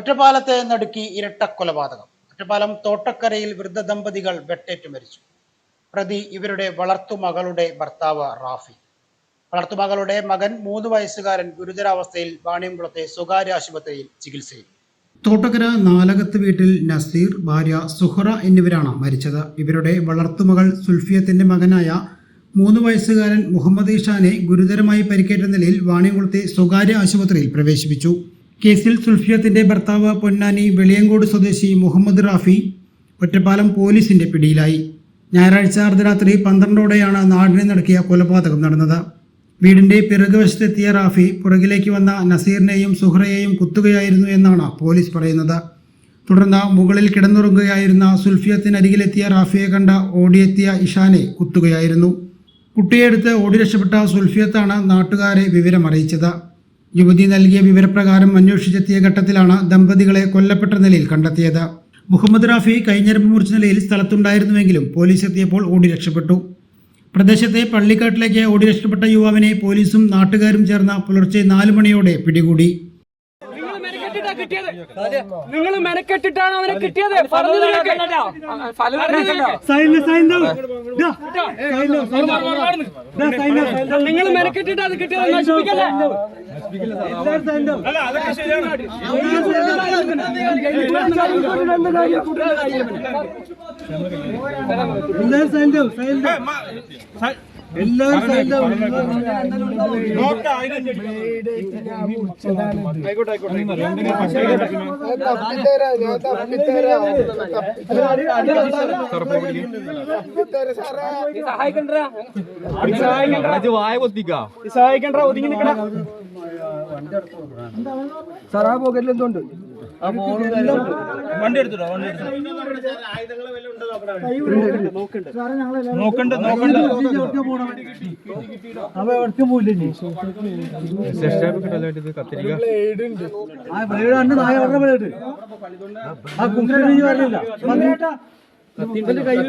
ഒറ്റപ്പാലത്തെ നടുക്കി ഇരട്ട കൊലപാതകം. ഒറ്റപ്പാലം തോട്ടക്കരയിൽ വൃദ്ധ ദമ്പതികൾ വെട്ടേറ്റു മരിച്ചു. പ്രതി ഇവരുടെ വളർത്തുമകളുടെ ഭർത്താവ് റാഫി. വളർത്തുമകളുടെ മകൻ മൂന്ന് വയസ്സുകാരൻ ഗുരുതരാവസ്ഥയിൽ വാണിയംകുളത്തെ സ്വകാര്യ ആശുപത്രിയിൽ ചികിത്സയിൽ. തോട്ടക്കര നാലകത്ത് വീട്ടിൽ നസീർ ഭാര്യ സുഹറ എന്നിവരാണ് മരിച്ചത്. ഇവരുടെ വളർത്തുമകൾ സുൽഫിയത്തിന്റെ മകനായ മൂന്ന് വയസ്സുകാരൻ മുഹമ്മദ് ഇഷാനെ ഗുരുതരമായി പരിക്കേറ്റ നിലയിൽ വാണിയംകുളത്തെ സ്വകാര്യ ആശുപത്രിയിൽ പ്രവേശിപ്പിച്ചു. കേസിൽ സുൽഫിയത്തിന്റെ ഭർത്താവ് പൊന്നാനി വെളിയങ്കോട് സ്വദേശി മുഹമ്മദ് റാഫി ഒറ്റപ്പാലം പോലീസിന്റെ പിടിയിലായി. ഞായറാഴ്ച അർദ്ധരാത്രി പന്ത്രണ്ടോടെയാണ് നാടിനെ നടക്കിയ കൊലപാതകം നടന്നത്. വീടിന്റെ പിറകുവശത്തെത്തിയ റാഫി പുറകിലേക്ക് വന്ന നസീറിനെയും സുഹ്റയെയും കുത്തുകയായിരുന്നു എന്നാണ് പോലീസ് പറയുന്നത്. തുടർന്ന് മുകളിൽ കിടന്നുറങ്ങുകയായിരുന്ന സുൽഫിയത്തിനരികിലെത്തിയ റാഫിയെ കണ്ട ഓടിയെത്തിയ ഇഷാനെ കുത്തുകയായിരുന്നു. കുട്ടിയെടുത്ത് ഓടി രക്ഷപ്പെട്ട സുൽഫിയത്താണ് നാട്ടുകാരെ വിവരം അറിയിച്ചത് യുവതി നൽകിയ വിവരപ്രകാരം അന്വേഷിച്ചെത്തിയ ഘട്ടത്തിലാണ് ദമ്പതികളെ കൊല്ലപ്പെട്ട നിലയിൽ കണ്ടെത്തിയത് മുഹമ്മദ് റാഫി കൈഞ്ഞരമ്പ് മുറിച്ച നിലയിൽ സ്ഥലത്തുണ്ടായിരുന്നുവെങ്കിലും പോലീസ് എത്തിയപ്പോൾ ഓടി രക്ഷപ്പെട്ടു പ്രദേശത്തെ പള്ളിക്കാട്ടിലേക്ക് ഓടി രക്ഷപ്പെട്ട യുവാവിനെ പോലീസും നാട്ടുകാരും ചേർന്ന പുലർച്ചെ നാലു മണിയോടെ പിടികൂടി നിങ്ങൾ മെനക്കെട്ടിട്ടാണ് അവനെ കിട്ടിയത്. നിങ്ങൾ മെനക്കെട്ടിട്ട് അത് കിട്ടിയത് നശിപ്പിക്കല്ലേ സഹായിക്കണ്ടാ വായ പൊത്തിക്കാ. സഹായിക്കണ്ടാ ഒതുങ്ങി നിൽക്കണ സാറാ പോക്കറ്റിൽ എന്തുണ്ട് വണ്ടി എടുത്തിട്ടോ? വണ്ടി നോക്കണ്ട് നോക്കണ്ട്. അവ എവിടേക്ക് പോയില്ലേ കത്തിരിക്ക ആ ബ്ലേഡ് ഉണ്ട് നായ അവരുടെ ബ്ലേഡ് ആ കുമ്പിളി പറഞ്ഞില്ല ഇവന്റെ കയ്യിൽ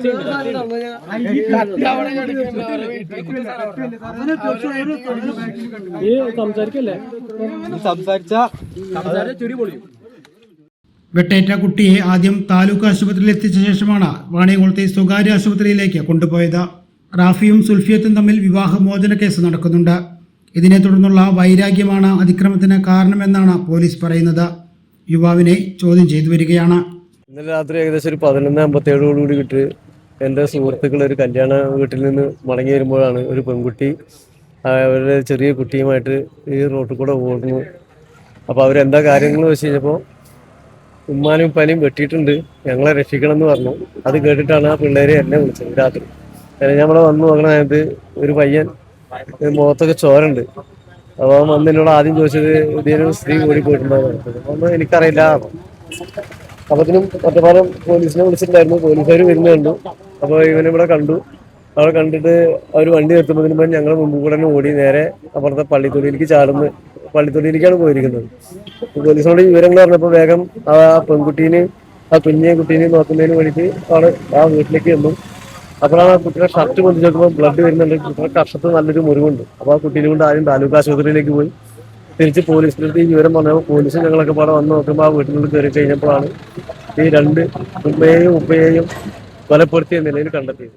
സംസാരിക്കല്ലേ? സംസാരിച്ച വെട്ടേറ്റ കുട്ടിയെ ആദ്യം താലൂക്ക് ആശുപത്രിയിൽ എത്തിച്ച ശേഷമാണ് വാണിയംകുളത്തെ സ്വകാര്യ ആശുപത്രിയിലേക്ക് കൊണ്ടുപോയത്. റാഫിയും സുൽഫിയത്തും തമ്മിൽ വിവാഹമോചന കേസ് നടക്കുന്നുണ്ട്. ഇതിനെ തുടർന്നുള്ള വൈരാഗ്യമാണ് അതിക്രമത്തിന് കാരണമെന്നാണ് പോലീസ് പറയുന്നത്. യുവാവിനെ ചോദ്യം ചെയ്തു വരികയാണ്. ഇന്നലെ രാത്രി ഏകദേശം ഒരു പതിനൊന്ന് അമ്പത്തേഴോടുകൂടി വിട്ട് എന്റെ സുഹൃത്തുക്കൾ ഒരു കല്യാണ വീട്ടിൽ നിന്ന് മടങ്ങി വരുമ്പോഴാണ് ഒരു പെൺകുട്ടി അവരുടെ ചെറിയ കുട്ടിയുമായിട്ട് ഈ റോട്ടിൽ കൂടെ ഓടുന്നു അപ്പോൾ അവരെന്താ കാര്യങ്ങൾ വെച്ച് കഴിഞ്ഞപ്പോൾ ഉമ്മാനും ഉപ്പാനും വെട്ടിയിട്ടുണ്ട്. ഞങ്ങളെ രക്ഷിക്കണം എന്ന് പറഞ്ഞു. അത് കേട്ടിട്ടാണ് ആ പിള്ളേരെ എന്നെ വിളിച്ചത് രാത്രി. ഞമ്മളെ വന്നു നോക്കണ സമയത്ത് ഒരു പയ്യൻ മുഖത്തൊക്കെ ചോരുണ്ട് അവൻ വന്ന് എന്നോട് ആദ്യം ചോദിച്ചത് ഇതിനൊരു സ്ത്രീ ഓടി പോയിട്ടുണ്ടോ ഒന്നും എനിക്കറിയില്ല. അപ്പത്തിനും ഒറ്റപ്പാലം പോലീസിനെ വിളിച്ചിട്ടുണ്ടായിരുന്നു. പോലീസുകാർ വരുന്നുണ്ട് അപ്പോൾ ഇവനെ ഇവിടെ കണ്ടു. അവിടെ കണ്ടിട്ട് അവർ വണ്ടി നിർത്തുന്നതിന് മുമ്പ് ഞങ്ങൾ മുമ്പ് കൂടെ ഓടി നേരെ അപ്പുറത്തെ പള്ളിത്തൊടിയിലേക്ക് ചാടുന്നു. പള്ളിത്തൊടിയിലേക്കാണ് പോയിരിക്കുന്നത്. പോലീസിനോട് വിവരങ്ങൾ പറഞ്ഞപ്പോൾ വേഗം ആ പെൺകുട്ടീനെ ആ കുഞ്ഞെ കുട്ടീനെ നോക്കുന്നതിന് വേണ്ടിയിട്ട് അവിടെ ആ വീട്ടിലേക്ക് ചെന്നു അപ്പോഴാണ് ആ കുട്ടിയുടെ ഷർട്ട് കൊണ്ടു നോക്കുമ്പോൾ ബ്ലഡ് വരുന്നുണ്ട്. കുട്ടിയുടെ കർഷത്ത് നല്ലൊരു മുറിവുണ്ട്. അപ്പോൾ ആ കുട്ടീനെ കൊണ്ട് ആദ്യം താലൂക്ക് ആശുപത്രിയിലേക്ക് പോയി. തിരിച്ച് പോലീസിന്റെ അടുത്ത് ഈ വിവരം പറഞ്ഞപ്പോൾ പോലീസ് ഞങ്ങളൊക്കെ പാടെ വന്ന് നോക്കുമ്പോൾ ആ വീട്ടിനുള്ളിൽ കയറി കഴിഞ്ഞപ്പോഴാണ് ഈ രണ്ട് ഉമ്മയെയും ഉപ്പയെയും കൊലപ്പെടുത്തിയ നിലയിൽ കണ്ടെത്തിയത്.